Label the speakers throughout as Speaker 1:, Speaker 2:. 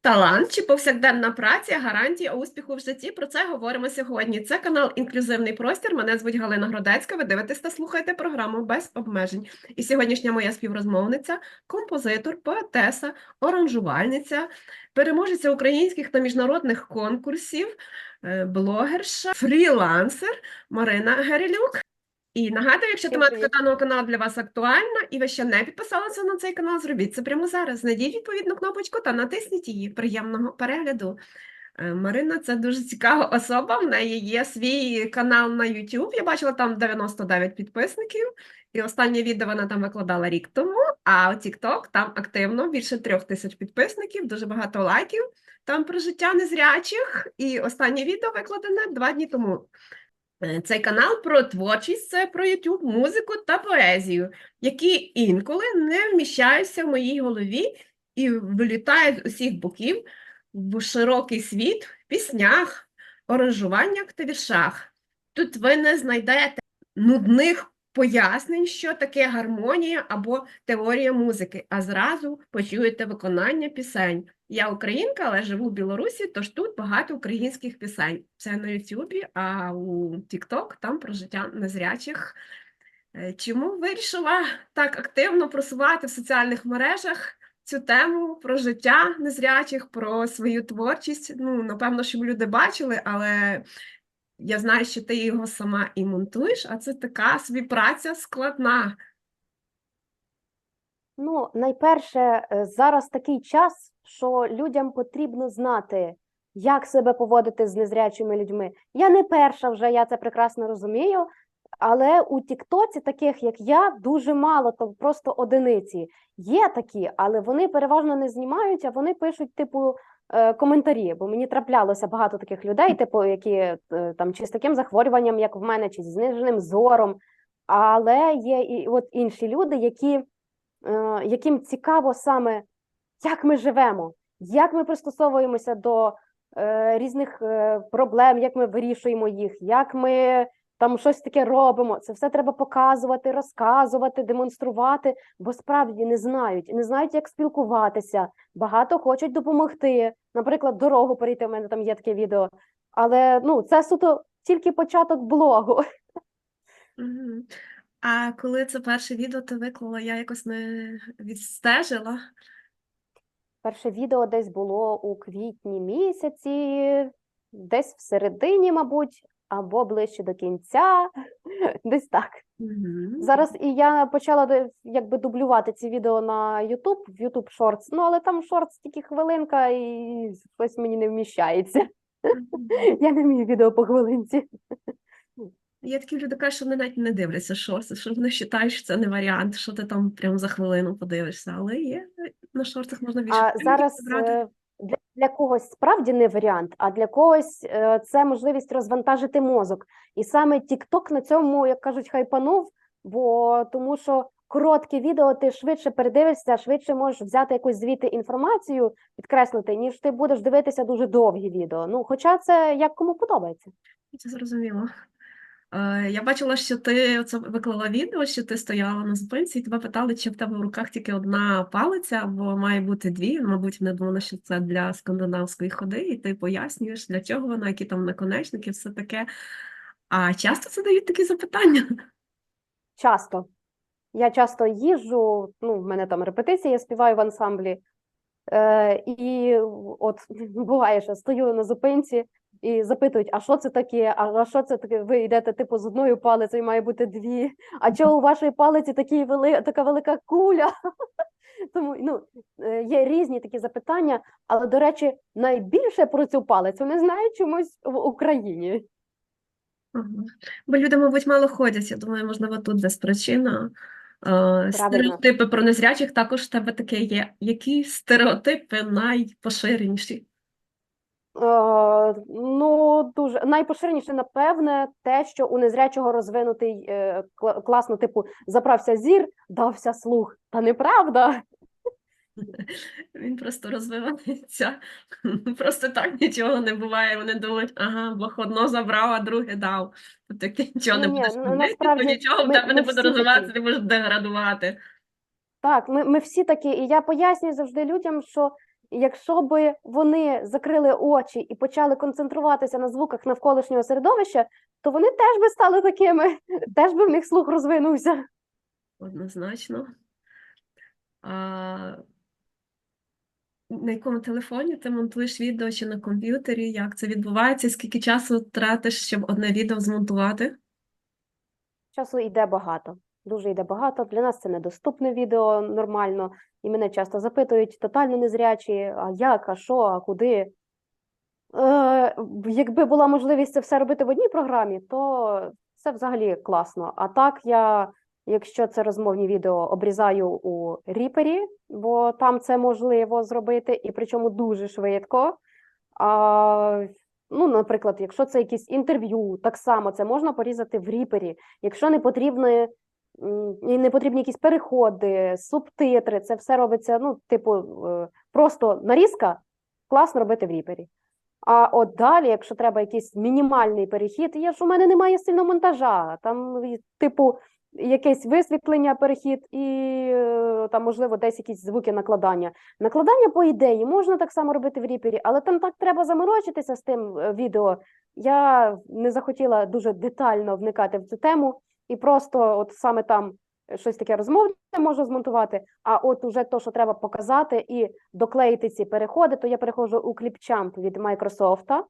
Speaker 1: Талант чи повсякденна праця гарантія успіху в житті. Про це говоримо сьогодні. Це канал Інклюзивний простір. Мене звуть Галина Гродецька. Ви дивитесь та слухаєте програму без обмежень. І сьогоднішня моя співрозмовниця, композитор, поетеса, оранжувальниця, переможеця українських та міжнародних конкурсів, е, блогерша, фрілансер Марина Герелюк. І нагадую, якщо тематика даного каналу для вас актуальна, і ви ще не підписалися на цей канал, зробіть це прямо зараз. Знайдіть відповідну кнопочку та натисніть її. Приємного перегляду. Е, Марина це дуже цікава особа. В неї є свій канал на YouTube. Я бачила там 99 підписників. І останнє відео вона там викладала рік тому. А у TikTok там активно більше трьох тисяч підписників, дуже багато лайків. Там про життя незрячих. І останнє відео викладене два дні тому. Е, Цей канал про творчість, це про YouTube, музику та поезію, які інколи не вміщаються в моїй голові і вилітають з усіх боків в широкий світ в піснях, оранжуваннях та віршах. Тут ви не знайдете нудних пояснень, що таке гармонія або теорія музики, а зразу почуєте виконання пісень. Я українка, але живу в Білорусі, тож тут багато українських пісень. Це на Ютубі, а у TikTok там про життя незрячих. Е, Чому вирішила так активно просувати в соціальних мережах цю тему про життя незрячих, про свою творчість? Ну, напевно, щоб люди бачили, але я знаю, що ти його сама і монтуєш, а це така собі праця складна.
Speaker 2: Ну, найперше, е, зараз такий час, що людям потрібно знати, як себе поводити з незрячими людьми. Я не перша вже, я це прекрасно розумію, але у Тіктоці таких, як я, дуже мало, то просто одиниці. Є такі, але вони переважно не знімають, а вони пишуть, типу, е, коментарі, бо мені траплялося багато таких людей, типу, які е, там чи з таким захворюванням, як в мене, чи зі зниженим зором. Але є і от інші люди, які яким цікаво саме, як ми живемо, як ми пристосовуємося до е, різних е, проблем, як ми вирішуємо їх, як ми там щось таке робимо. Це все треба показувати, розказувати, демонструвати, бо справді не знають, не знають, як спілкуватися. Багато хочуть допомогти. Наприклад, дорогу перейти. У мене там є таке відео. Але ну, це суто тільки початок блогу.
Speaker 1: А коли це перше відео ти виклала, я якось не відстежила.
Speaker 2: Перше відео десь було у квітні місяці, десь в середині, мабуть, або ближче до кінця, десь так.
Speaker 1: Мгм.
Speaker 2: Зараз і я почала якби дублювати ці відео на YouTube, в YouTube Shorts, ну але там Shorts тільки хвилинка і щось мені не вміщається.
Speaker 1: Мгм.
Speaker 2: Я не вмію відео по хвилинці.
Speaker 1: Є такі люди, кажуть, що вони навіть не дивляться шорти, що вони вважають, що це не варіант, що ти там прямо за хвилину подивишся. Але є на шортах можна більше
Speaker 2: А зараз е, для, для когось справді не варіант, а для когось е, це можливість розвантажити мозок. І саме TikTok на цьому, як кажуть, хайпанув, бо тому що коротке відео ти швидше передивишся, швидше можеш взяти якусь звідти інформацію, підкреслити, ніж ти будеш дивитися дуже довгі відео. Ну, хоча це як кому подобається.
Speaker 1: Це зрозуміло. Е, Я бачила, що ти оце виклала відео, що ти стояла на зупинці, і тебе питали, чи в тебе в руках тільки одна палиця, або має бути дві. Мабуть, вони думали, що це для скандинавської ходи, і ти пояснюєш, для чого вона, які там наконечники, все таке. А часто задають такі запитання?
Speaker 2: Часто. Я часто їжджу, ну, в мене там репетиції, я співаю в ансамблі. Е, і от буває, що стою на зупинці і запитують, а що це таке? А, що це таке? Ви йдете типу з одною палицею, має бути дві. А чого у вашої палиці такі вели... така велика куля? Тому ну, е, є різні такі запитання, але, до речі, найбільше про цю палицю не знають чомусь в Україні.
Speaker 1: Ага. Бо люди, мабуть, мало ходять. Я думаю, можливо, тут десь причина. Стереотипи про незрячих також в тебе таке є. Які стереотипи найпоширеніші?
Speaker 2: Е, ну, дуже найпоширеніше, напевне, те, що у незрячого розвинутий е, класно, типу, заправся зір, дався слух. Та неправда.
Speaker 1: Він просто розвивається. Просто так нічого не буває. Вони думають, ага, Бог одно забрав, а друге дав. Тобто ти нічого не будеш робити, то нічого в тебе не буде розвиватися, ти будеш деградувати.
Speaker 2: Так, ми, ми всі такі, і я пояснюю завжди людям, що якщо би вони закрили очі і почали концентруватися на звуках навколишнього середовища, то вони теж би стали такими, теж би в них слух розвинувся.
Speaker 1: Однозначно. А, на якому телефоні ти монтуєш відео чи на комп'ютері? Як це відбувається? Скільки часу тратиш, щоб одне відео змонтувати?
Speaker 2: Часу йде багато, дуже йде багато. Для нас це недоступне відео нормально, і мене часто запитують тотально незрячі, а як, а що, а куди. Е, якби була можливість це все робити в одній програмі, то це взагалі класно. А так я, якщо це розмовні відео, обрізаю у Ріпері, бо там це можливо зробити, і причому дуже швидко. А, ну, наприклад, якщо це якісь інтерв'ю, так само це можна порізати в Ріпері. Якщо не потрібно, і не потрібні якісь переходи, субтитри, це все робиться, ну, типу, е, просто нарізка, класно робити в Ріпері. А от далі, якщо треба якийсь мінімальний перехід, є ж у мене немає сильного монтажа. Там, типу, якесь висвітлення, перехід, і е, там, можливо, десь якісь звуки накладання. Накладання, по ідеї, можна так само робити в Ріпері, але там так треба заморочитися з тим е, відео. Я не захотіла дуже детально вникати в цю тему, і просто от саме там щось таке розмовне можу змонтувати. А от уже то, що треба показати і доклеїти ці переходи, то я переходжу у Clipchamp від Microsoft,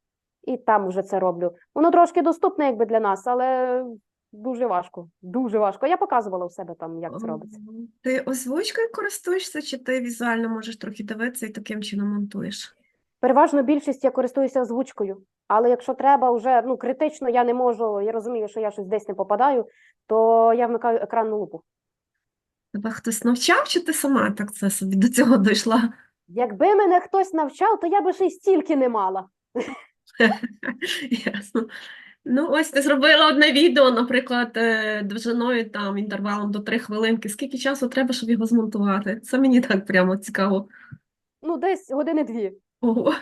Speaker 2: і там вже це роблю. Воно трошки доступне якби для нас, але дуже важко. Дуже важко. Я показувала у себе там, як це робиться.
Speaker 1: Ти озвучкою користуєшся, чи ти візуально можеш трохи дивитися і таким чином монтуєш?
Speaker 2: Переважно більшість я користуюся озвучкою, але якщо треба вже ну критично, я не можу, я розумію, що я щось десь не попадаю, то я вмикаю екранну лупу.
Speaker 1: Тебе хтось навчав, чи ти сама так це собі до цього дійшла?
Speaker 2: Якби мене хтось навчав, то я би ще й стільки не мала.
Speaker 1: Ясно. Ну, ось ти зробила одне відео, наприклад, е, довжиною там інтервалом до 3 хвилинки. Скільки часу треба, щоб його змонтувати? Це мені так прямо цікаво.
Speaker 2: Ну, десь години дві.
Speaker 1: Ого.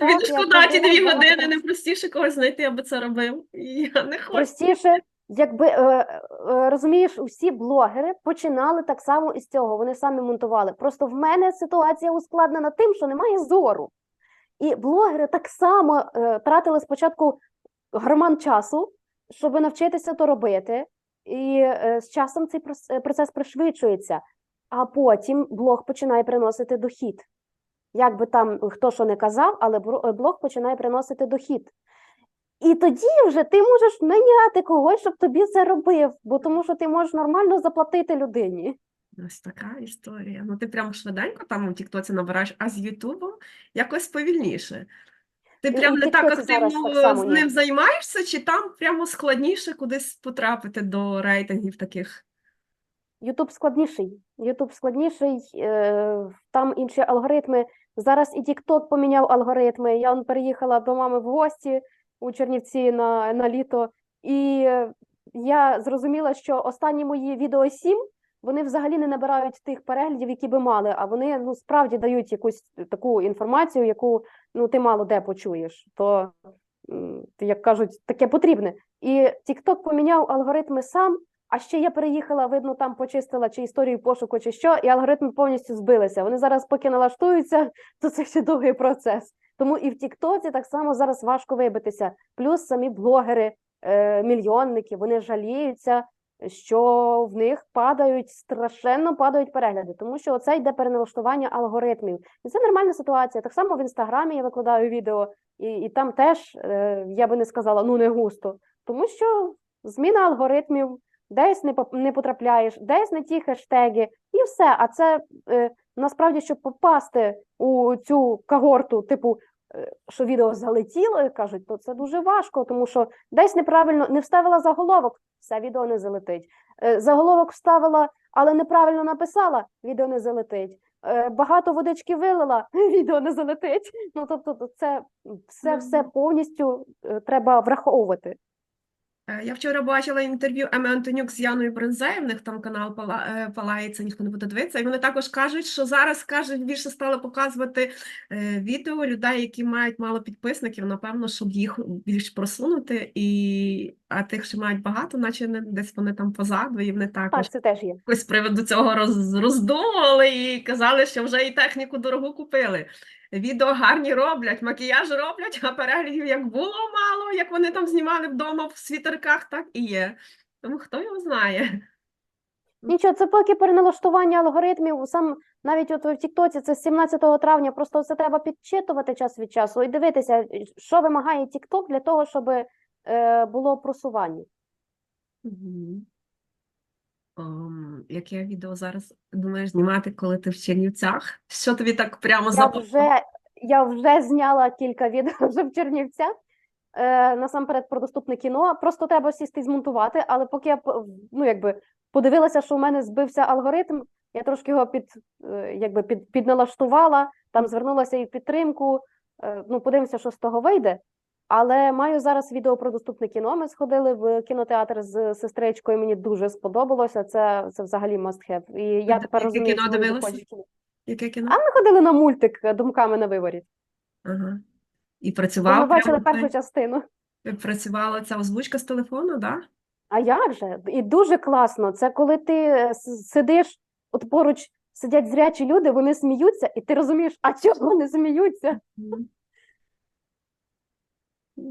Speaker 2: Так,
Speaker 1: Тобі шкода ті дві години, не простіше когось знайти, аби це робив. Я не хочу.
Speaker 2: Простіше, якби е, е, розумієш, усі блогери починали так само із цього. Вони самі монтували. Просто в мене ситуація ускладнена тим, що немає зору. І блогери так само е, тратили спочатку громан часу, щоб навчитися то робити. І з часом цей процес пришвидшується, а потім блог починає приносити дохід. Як би там хто що не казав, але е, блог починає приносити дохід. І тоді вже ти можеш наняти когось, щоб тобі це робив, бо тому що ти можеш нормально заплатити людині.
Speaker 1: Ось така історія. Ну, ти прям швиденько там у Тіктоці набираєш, а з Ютубом якось повільніше. Ти
Speaker 2: І
Speaker 1: прям не так активно
Speaker 2: так
Speaker 1: з ним займаєшся, чи там прямо складніше кудись потрапити до рейтингів таких?
Speaker 2: Ютуб складніший. Ютуб складніший, е, там інші алгоритми. Зараз і TikTok поміняв алгоритми. Я он переїхала до мами в гості у Чернівці на, на літо, і я зрозуміла, що останні мої відео 7, вони взагалі не набирають тих переглядів, які би мали, а вони ну справді дають якусь таку інформацію, яку ну ти мало де почуєш. То як кажуть, таке потрібне. І TikTok поміняв алгоритми сам. А ще я переїхала, видно, там почистила чи історію пошуку, чи що, і алгоритми повністю збилися. Вони зараз, поки налаштуються, то це ще довгий процес. Тому і в Тіктоці так само зараз важко вибитися. Плюс самі блогери, е, мільйонники, вони жаліються, що в них падають страшенно падають перегляди, тому що оце йде переналаштування алгоритмів. І це нормальна ситуація. Так само в інстаграмі я викладаю відео, і, і там теж е, я би не сказала, ну не густо, тому що зміна алгоритмів десь не, не потрапляєш, десь не ті хештеги, і все. А це е, насправді, щоб попасти у цю когорту, типу, е, що відео залетіло, кажуть, то це дуже важко, тому що десь неправильно не вставила заголовок, все відео не залетить. Е, заголовок вставила, але неправильно написала, відео не залетить. Багато водички вилила, відео не залетить. Ну тобто, це все, все повністю треба враховувати.
Speaker 1: Е, Я вчора бачила інтерв'ю Еми Антонюк з Яною Бринзею, в них там канал пала- е, палається, ніхто не буде дивитися. І вони також кажуть, що зараз кажуть, більше стали показувати е, відео людей, які мають мало підписників, напевно, щоб їх більш просунути. І а тих, що мають багато, наче не десь вони там позаду, і вони також
Speaker 2: Так, це теж є.
Speaker 1: якось з приводу цього роз, роздумували і казали, що вже і техніку дорогу купили. Відео гарні роблять, макіяж роблять, а переглядів як було мало, як вони там знімали вдома в світерках, так і є. Тому хто його знає.
Speaker 2: Нічого, це поки переналаштування алгоритмів. Сам навіть от в Тіктоці це з 17 травня. Просто це треба підчитувати час від часу і дивитися, що вимагає Тікток для того, щоб е, було просування.
Speaker 1: Мгм. Ом, яке відео зараз думаєш знімати, коли ти в Чернівцях? Що тобі так прямо запало?
Speaker 2: вже, я вже зняла кілька відео вже в Чернівцях. Е, насамперед про доступне кіно. Просто треба сісти і змонтувати. Але поки я ну, якби, подивилася, що у мене збився алгоритм, я трошки його під, е, якби, під, підналаштувала, там звернулася і в підтримку. Е, ну, подивимося, що з того вийде. Але маю зараз відео про доступне кіно. Ми сходили в кінотеатр з сестричкою. Мені дуже сподобалося. Це, це взагалі must have. І я тепер
Speaker 1: яке
Speaker 2: розумію,
Speaker 1: кіно
Speaker 2: чому
Speaker 1: дивилися?
Speaker 2: ходять в кіно.
Speaker 1: Яке кіно?
Speaker 2: А ми ходили на мультик думками на виворіт.
Speaker 1: Ага. І
Speaker 2: Бо
Speaker 1: працював
Speaker 2: ми бачили першу частину.
Speaker 1: працювала ця озвучка з телефону, так? Да?
Speaker 2: А як же? І дуже класно. Це коли ти е, с- сидиш, от поруч сидять зрячі люди, вони сміються, і ти розумієш, а чого вони сміються?
Speaker 1: Мгм.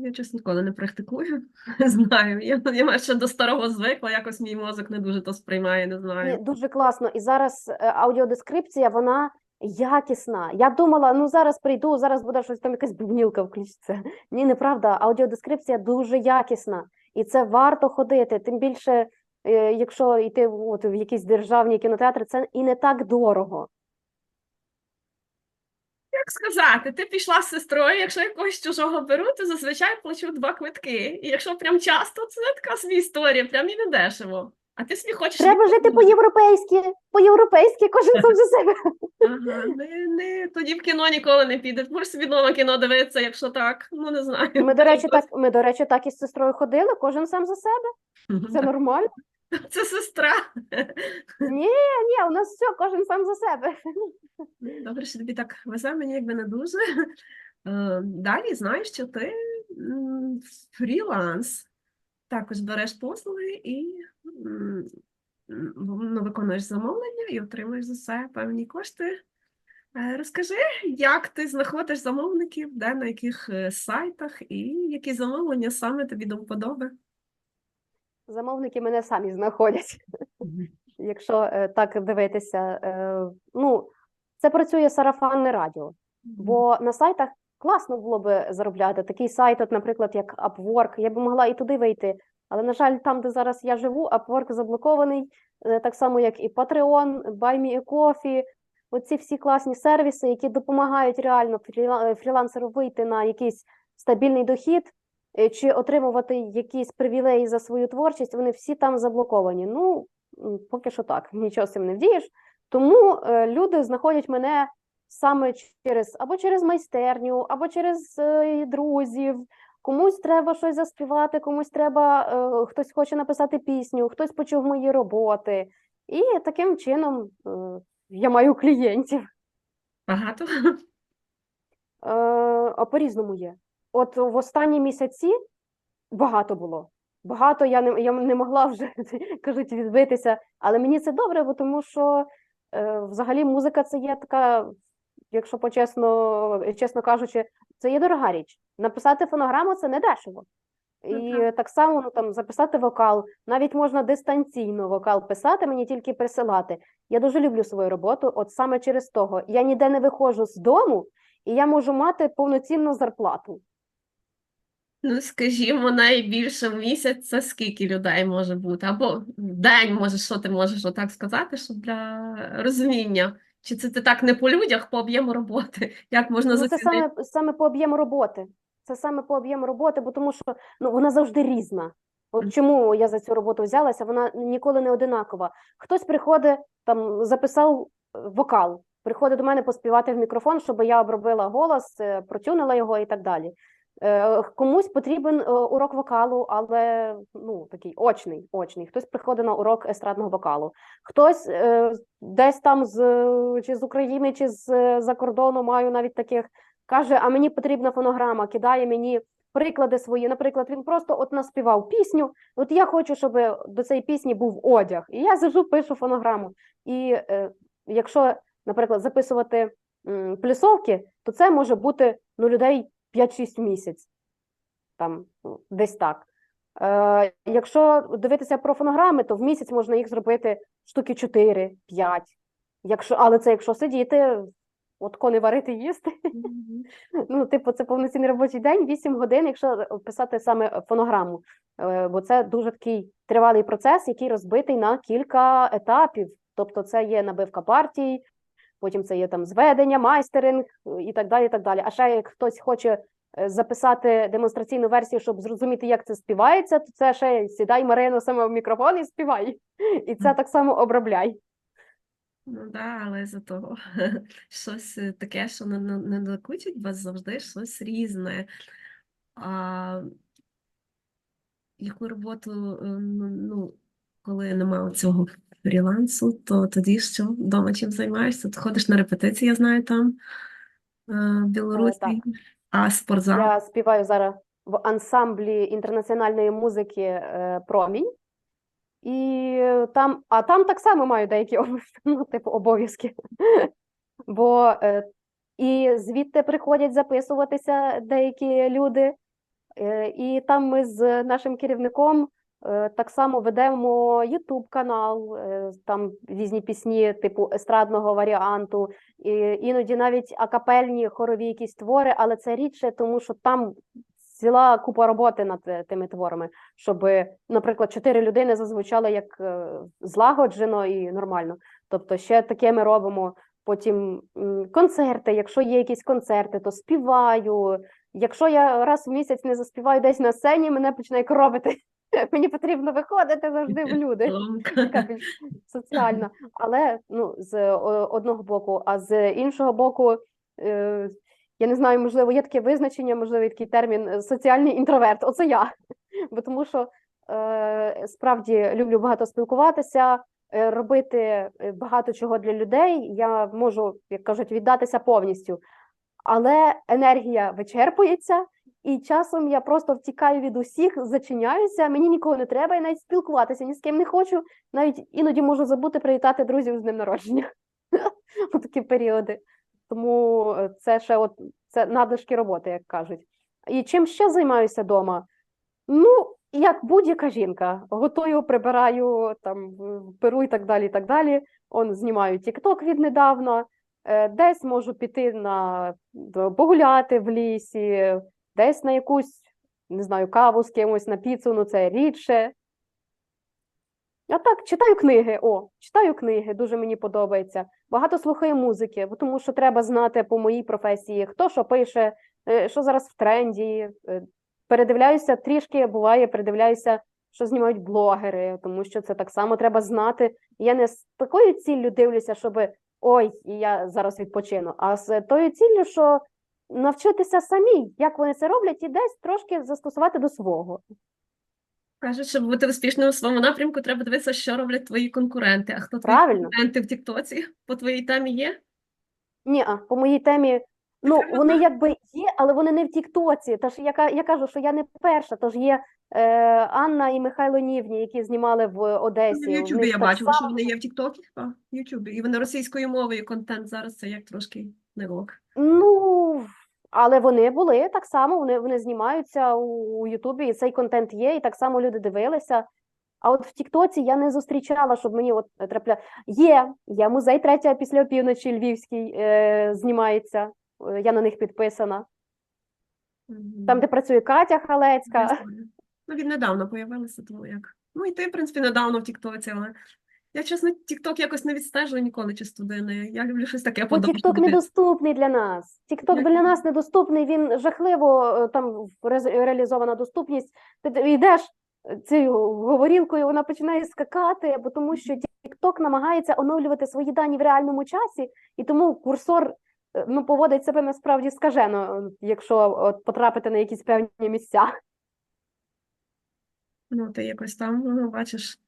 Speaker 1: Я чесно ніколи не практикую, не знаю. Я, я ще до старого звикла, якось мій мозок не дуже то сприймає, не знаю.
Speaker 2: дуже класно. І зараз е, аудіодескрипція, вона якісна. Я думала, ну зараз прийду, зараз буде щось там якась бубнілка включиться. Ні, неправда. Аудіодескрипція дуже якісна. І це варто ходити. Тим більше, е, якщо йти от, в якісь державні кінотеатри, це і не так дорого.
Speaker 1: Як сказати, ти пішла з сестрою, якщо якогось чужого беру, то зазвичай плачу два квитки. І якщо прям часто, це така собі історія, прям і не дешево. А ти собі хочеш
Speaker 2: Треба жити по-європейськи, по-європейськи, кожен сам за себе.
Speaker 1: Ага, не, не, тоді в кіно ніколи не підеш. Можеш собі вдома кіно дивитися, якщо так. Ну не знаю.
Speaker 2: Ми, до речі, так, ми, до речі, так із сестрою ходили, кожен сам за себе. Це нормально.
Speaker 1: Це сестра.
Speaker 2: Ні, ні, у нас все, кожен сам за себе.
Speaker 1: Добре, що тобі так везе, мені якби не дуже. Е, Далі знаєш, що ти фріланс, також береш послуги і ну, виконуєш замовлення і отримуєш за це певні кошти. Е, Розкажи, як ти знаходиш замовників, де на яких е, сайтах і які замовлення саме тобі до вподоби?
Speaker 2: Замовники мене самі знаходять. Якщо так дивитися, ну це працює сарафанне радіо. Бо на сайтах класно було би заробляти. Такий сайт, от, наприклад, як Upwork, я б могла і туди вийти. Але, на жаль, там, де зараз я живу, Upwork заблокований, е, так само, як і Patreon, Buy Me a Coffee. Оці всі класні сервіси, які допомагають реально е, фрілансеру вийти на якийсь стабільний дохід е, чи отримувати якісь привілеї за свою творчість, вони всі там заблоковані. Ну, поки що так, нічого з цим не вдієш. Тому е, люди знаходять мене саме через або через майстерню, або через е, друзів. Комусь треба щось заспівати, комусь треба, е, хтось хоче написати пісню, хтось почув мої роботи. І таким чином е, я маю клієнтів.
Speaker 1: Багато?
Speaker 2: Е, а по-різному є. От в останні місяці багато було. Багато я не, я не могла вже кажуть відбитися, але мені це добре, бо тому що взагалі музика це є така, якщо почесно, чесно кажучи, це є дорога річ. Написати фонограму це не дешево.
Speaker 1: Ну,
Speaker 2: І
Speaker 1: так.
Speaker 2: так само ну, там, записати вокал, навіть можна дистанційно вокал писати, мені тільки присилати. Я дуже люблю свою роботу, от саме через того. Я ніде не виходжу з дому, і я можу мати повноцінну зарплату.
Speaker 1: Ну, скажімо, найбільше в місяць це скільки людей може бути? Або в день, може, що ти можеш отак сказати, щоб для розуміння. Чи це ти так не по людях, по об'єму роботи? Як можна
Speaker 2: Ну, це саме, саме по об'єму роботи. Це саме по об'єму роботи, бо тому що ну, вона завжди різна. От чому я за цю роботу взялася, вона ніколи не одинакова. Хтось приходить, там записав е, вокал, приходить до мене поспівати в мікрофон, щоб я обробила голос, е, протюнила його і так далі. Е, Комусь потрібен е, урок вокалу, але ну такий очний, очний. Хтось приходить на урок естрадного вокалу, хтось е, десь там з чи з України, чи з за кордону маю навіть таких. Каже, а мені потрібна фонограма, кидає мені приклади свої. Наприклад, він просто от наспівав пісню. От я хочу, щоб до цієї пісні був одяг. І я сижу, пишу фонограму. І якщо, наприклад, записувати плюсовки, то це може бути ну, людей 5-6 в місяць. Там ну, десь так. Е, якщо дивитися про фонограми, то в місяць можна їх зробити штуки 4-5. Якщо, але це якщо сидіти, от кони варити їсти. Ну, типу, це повноцінний робочий день, 8 годин, якщо писати саме фонограму. Е, Бо це дуже такий тривалий процес, який розбитий на кілька етапів. Тобто, це є набивка партій, потім це є там зведення, майстеринг е, і так далі. і так далі. А ще як хтось хоче е, записати демонстраційну версію, щоб зрозуміти, як це співається, то це ще сідай Марино саме в мікрофон і співай. І це так само обробляй.
Speaker 1: Ну да, але зато щось е, таке, що не, не, докучить вас завжди щось різне. А, яку роботу, ну, коли немає цього фрілансу, то тоді що? Вдома чим займаєшся? Ти ходиш на репетиції, я знаю, там е, в Білорусі,
Speaker 2: так.
Speaker 1: а спортзал?
Speaker 2: Я співаю зараз в ансамблі інтернаціональної музики е, Промінь. І там, а там так само маю деякі ну, типу, обов'язки. Бо е, і звідти приходять записуватися деякі люди. Е, і там ми з нашим керівником е, так само ведемо YouTube канал, е, там різні пісні, типу естрадного варіанту, і іноді навіть акапельні хорові якісь твори, але це рідше, тому що там ціла купа роботи над е, тими творами, щоб, наприклад, чотири людини зазвучали як е, злагоджено і нормально. Тобто, ще таке ми робимо. Потім концерти. Якщо є якісь концерти, то співаю. Якщо я раз в місяць не заспіваю десь на сцені, мене починає коробити. Мені потрібно виходити завжди в люди. Така більш соціальна. Але ну, з одного боку, а з іншого боку, е, я не знаю, можливо, є таке визначення, можливо, є такий термін е, соціальний інтроверт. Оце я. Бо тому що е, справді люблю багато спілкуватися, робити багато чого для людей. Я можу, як кажуть, віддатися повністю. Але енергія вичерпується, і часом я просто втікаю від усіх, зачиняюся, мені нікого не треба, і навіть спілкуватися ні з ким не хочу. Навіть іноді можу забути привітати друзів з днем народження у такі періоди. Тому е, це ще от це надлишки роботи, як кажуть. І чим ще займаюся вдома? Ну, як будь-яка жінка, готую, прибираю, там перу і так далі. і так далі. Он знімаю TikTok віднедавна. Е, Десь можу піти на погуляти в лісі, десь на якусь, не знаю, каву з кимось на піцу, ну це рідше. А так, читаю книги. О, читаю книги, дуже мені подобається. Багато слухаю музики, тому що треба знати по моїй професії, хто що пише, е, що зараз в тренді. Е, Передивляюся трішки, буває, передивляюся, що знімають блогери, тому що це так само треба знати. Я не з такою ціллю дивлюся, щоб ой, я зараз відпочину, а з тою ціллю, що навчитися самі, як вони це роблять, і десь трошки застосувати до свого.
Speaker 1: Кажуть, щоб бути успішним у своєму напрямку, треба дивитися, що роблять твої конкуренти. А хто твої конкуренти в Тіктоці по твоїй темі є?
Speaker 2: Ні, а по моїй темі, ну
Speaker 1: Треба
Speaker 2: вони якби є, але вони не в Тіктоці. Тож я, ка- я кажу, що я не перша. Тож є е, Анна і Михайло Нівні, які знімали в Одесі.
Speaker 1: В Ютубі я
Speaker 2: так
Speaker 1: бачила, що
Speaker 2: само-
Speaker 1: вони є в Тіктокі, а, в Ютубі. І вони російською мовою контент зараз це як трошки не ок.
Speaker 2: Ну, але вони були так само, вони, вони знімаються у, Ютубі, і цей контент є, і так само люди дивилися. А от в Тіктоці я не зустрічала, щоб мені от трапля... Є, є музей третя після опівночі Львівський е, знімається. Е, Я на них підписана. Там, де працює Катя Халецька.
Speaker 1: Ну, він недавно появилися, тому як. Ну, і ти, в принципі, недавно в Тіктоці, але я, чесно, Тікток якось не відстежую ніколи чисто не. Я люблю щось таке
Speaker 2: Бо. Тікток недоступний для нас. Тікток для нас недоступний, він жахливо е, там реалізована доступність. Ти йдеш е, цією говорілкою, вона починає скакати, бо тому що Тікток намагається оновлювати свої дані в реальному часі, і тому курсор е, ну, поводить себе насправді скажено, якщо от потрапити на якісь певні місця.
Speaker 1: Ну, ти якось там, ну, бачиш,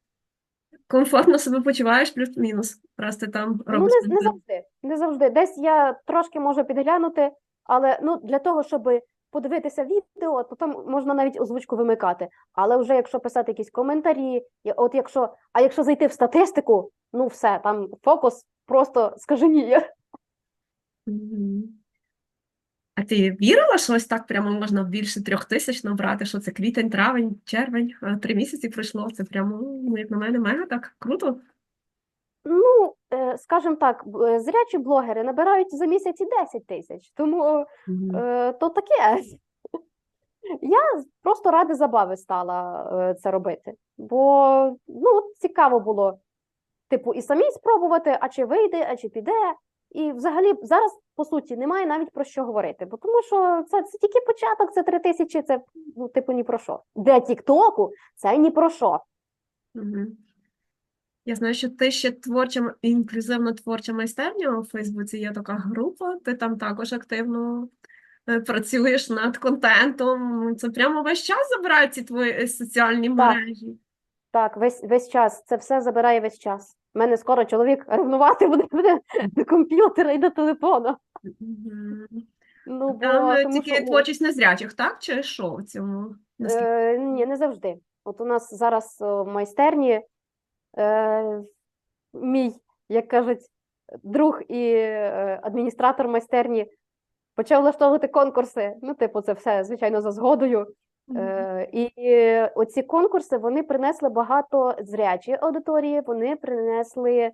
Speaker 1: комфортно себе почуваєш, плюс-мінус, раз ти там
Speaker 2: Ну, не, не завжди, не завжди. Десь я трошки можу підглянути, але ну, для того, щоб подивитися відео, то там можна навіть озвучку вимикати. Але вже якщо писати якісь коментарі, от якщо, а якщо зайти в статистику, ну все, там фокус просто скаженіє.
Speaker 1: Мгм. А ти вірила, що ось так прямо можна більше трьох тисяч набрати, що це квітень, травень, червень, три місяці пройшло, це прямо, ну, як на мене, мега так круто.
Speaker 2: Ну, е, скажімо так, е, зрячі блогери набирають за місяць і 10 тисяч, тому Е, то таке. Я просто ради забави стала це робити, бо ну, цікаво було, типу, і самій спробувати, а чи вийде, а чи піде. І взагалі зараз, по суті, немає навіть про що говорити, бо тому що це, це тільки початок, це три тисячі, це ну, типу ні про що. Для Тіктоку це ні про що.
Speaker 1: Мгм. Я знаю, що ти ще творча, інклюзивно творча майстерня у Фейсбуці є така група, ти там також активно е, працюєш над контентом. Це прямо весь час забирають ці твої е, соціальні мережі.
Speaker 2: Так, весь весь час, це все забирає весь час. У мене скоро чоловік ревнувати буде, буде до комп'ютера і до телефону. Ну, бо
Speaker 1: Там е,
Speaker 2: тому
Speaker 1: тільки
Speaker 2: що,
Speaker 1: творчість незрячих, так? Чи що в цьому?
Speaker 2: Е, ні, не завжди. От у нас зараз в майстерні е, мій, як кажуть, друг і е, адміністратор майстерні почав влаштовувати конкурси. Ну, типу, це все, звичайно, за згодою. Е, і оці конкурси вони принесли багато зрячої аудиторії, вони принесли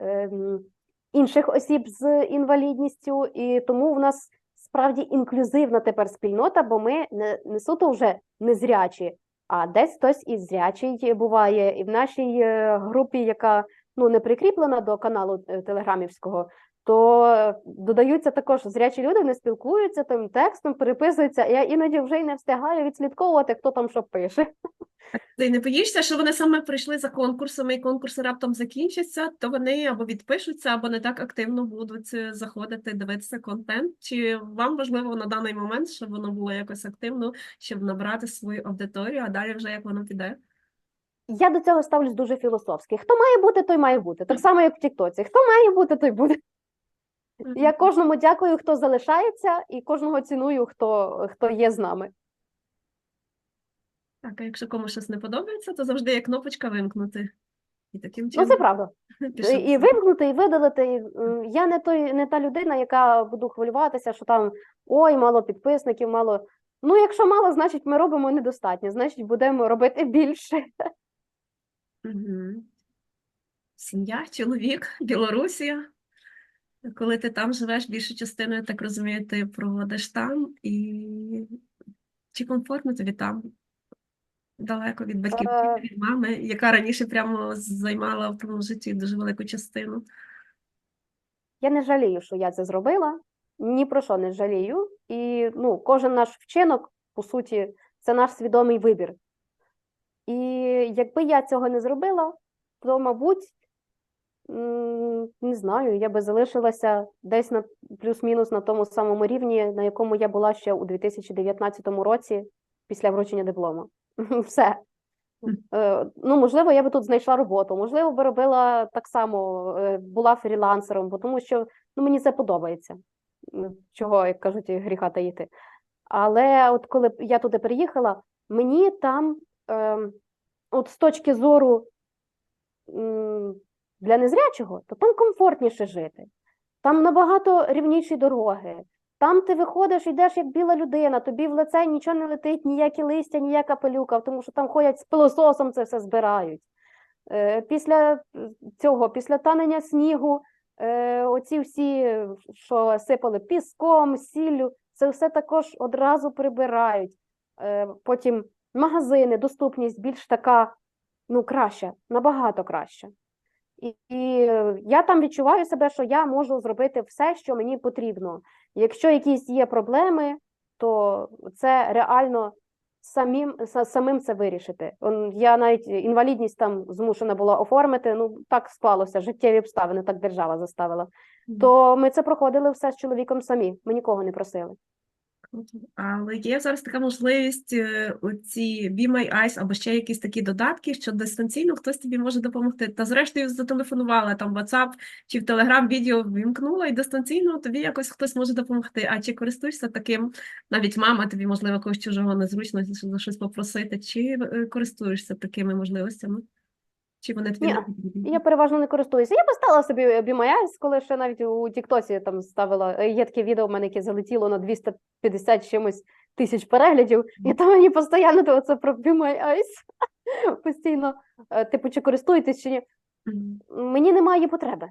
Speaker 2: ем, інших осіб з інвалідністю, і тому в нас справді інклюзивна тепер спільнота, бо ми не, не суто вже незрячі, а десь хтось і зрячий буває. І в нашій е, групі, яка ну, не прикріплена до каналу е, телеграмівського, то додаються також зрячі люди, вони спілкуються тим текстом, переписуються. Я іноді вже й не встигаю відслідковувати, хто там що пише.
Speaker 1: Ти не боїшся, що вони саме прийшли за конкурсами, і конкурси раптом закінчаться, то вони або відпишуться, або не так активно будуть е, заходити, дивитися контент. Чи вам важливо на даний момент, щоб воно було якось активно, щоб набрати свою аудиторію, а далі вже як воно піде?
Speaker 2: Я до цього ставлюсь дуже філософськи. Хто має бути, той має бути. Так само, як в Тіктоці. Хто має бути, той буде. Я кожному дякую, хто залишається, і кожного ціную, хто, хто є з нами.
Speaker 1: Так, а якщо комусь щось не подобається, то завжди є кнопочка вимкнути. І таким
Speaker 2: Ну, це правда.
Speaker 1: пішов.
Speaker 2: І вимкнути, і видалити. І, Я не той, не та людина, яка буду хвилюватися, що там ой, мало підписників, мало. Ну, якщо мало, значить ми робимо недостатньо, значить будемо робити більше.
Speaker 1: Мгм. Сім'я, чоловік, Білорусія. Коли ти там живеш, більшу частину, я так розумію, ти проводиш там. І чи комфортно тобі там? Далеко від батьків,
Speaker 2: Е.
Speaker 1: від мами, яка раніше прямо займала в твоєму житті дуже велику частину.
Speaker 2: Я не жалію, що я це зробила. Ні про що не жалію. І ну, кожен наш вчинок, по суті, це наш свідомий вибір. І якби я цього не зробила, то, мабуть, не знаю, я би залишилася десь на плюс-мінус на тому самому рівні, на якому я була ще у 2019 році після вручення диплому. Все. Е, Ну, можливо, я би тут знайшла роботу, можливо, би робила так само, е, була фрілансером, бо тому що ну, мені це подобається. Чого, як кажуть, гріха таїти. Але от коли я туди приїхала, мені там, ем, от з точки зору для незрячого, то там комфортніше жити. Там набагато рівніші дороги. Там ти виходиш, йдеш як біла людина, тобі в лице нічого не летить, ніякі листя, ніяка пилюка, тому що там ходять з пилососом, це все збирають. Е, Після цього, після танення снігу, е, оці всі, що сипали піском, сіллю, це все також одразу прибирають. Е, Потім магазини, доступність більш така, ну, краща, набагато краща. І, і я там відчуваю себе, що я можу зробити все, що мені потрібно. Якщо якісь є проблеми, то це реально самим, самим це вирішити. Я навіть інвалідність там змушена була оформити. Ну так склалося, життєві обставини, так держава заставила. то ми це проходили все з чоловіком самі. Ми нікого не просили.
Speaker 1: Але є зараз така можливість, е, оці Be My Eyes або ще якісь такі додатки, що дистанційно хтось тобі може допомогти. Та зрештою зателефонувала там WhatsApp чи в Telegram відео вімкнула, і дистанційно тобі якось хтось може допомогти. А чи користуєшся таким, навіть мама тобі, можливо, когось чужого незручно за щось попросити, чи е, користуєшся такими можливостями? Чи вони тобі
Speaker 2: Ні,
Speaker 1: не потрібні?
Speaker 2: Я переважно не користуюся. Я поставила собі Be My Eyes, коли ще навіть у Тіктосі там ставила. е, Є таке відео в мене, яке залетіло на 250 чимось тисяч переглядів, і там мені постійно то це про Be My Eyes. Постійно, е, типу, чи користуєтесь, чи ні. Мені немає потреби.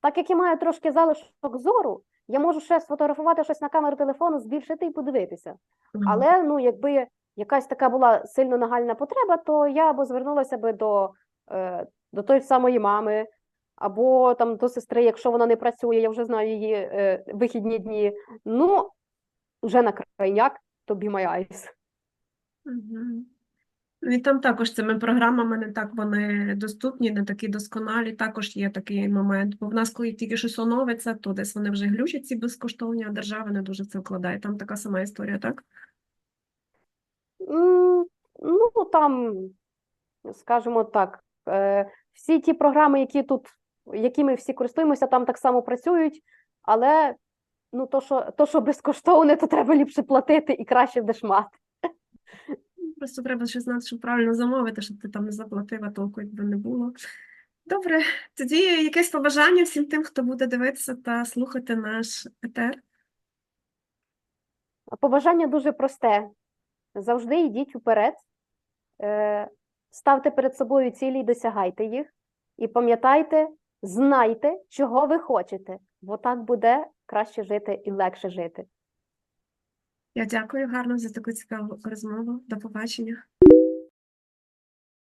Speaker 2: Так як я маю трошки залишок зору, я можу ще сфотографувати щось на камеру телефону, збільшити і подивитися. Але ну, якби якась така була сильно нагальна потреба, то я або звернулася би до, до тої самої мами, або там до сестри, якщо вона не працює, я вже знаю її е, вихідні дні. Ну, вже на крайняк, то be my eyes.
Speaker 1: Мгм. Ну, І там також цими програмами не так вони доступні, не такі досконалі. Також є такий момент. Бо в нас, коли тільки щось оновиться, то десь вони вже глючать ці безкоштовні, а держава не дуже це вкладає. Там така сама історія, так?
Speaker 2: Ну, там, скажімо так, е, всі ті програми, які тут, якими всі користуємося, там так само працюють, але ну, то, що, то, що безкоштовне, то треба ліпше платити і краще будеш мати.
Speaker 1: Просто треба ще знати, щоб правильно замовити, щоб ти там не заплатив, а толку якби не було. Добре, тоді якесь побажання всім тим, хто буде дивитися та слухати наш етер.
Speaker 2: Побажання дуже просте. Завжди йдіть уперед, е, ставте перед собою цілі і досягайте їх. І пам'ятайте, знайте, чого ви хочете, бо так буде краще жити і легше жити.
Speaker 1: Я дякую гарно за таку цікаву розмову. До побачення.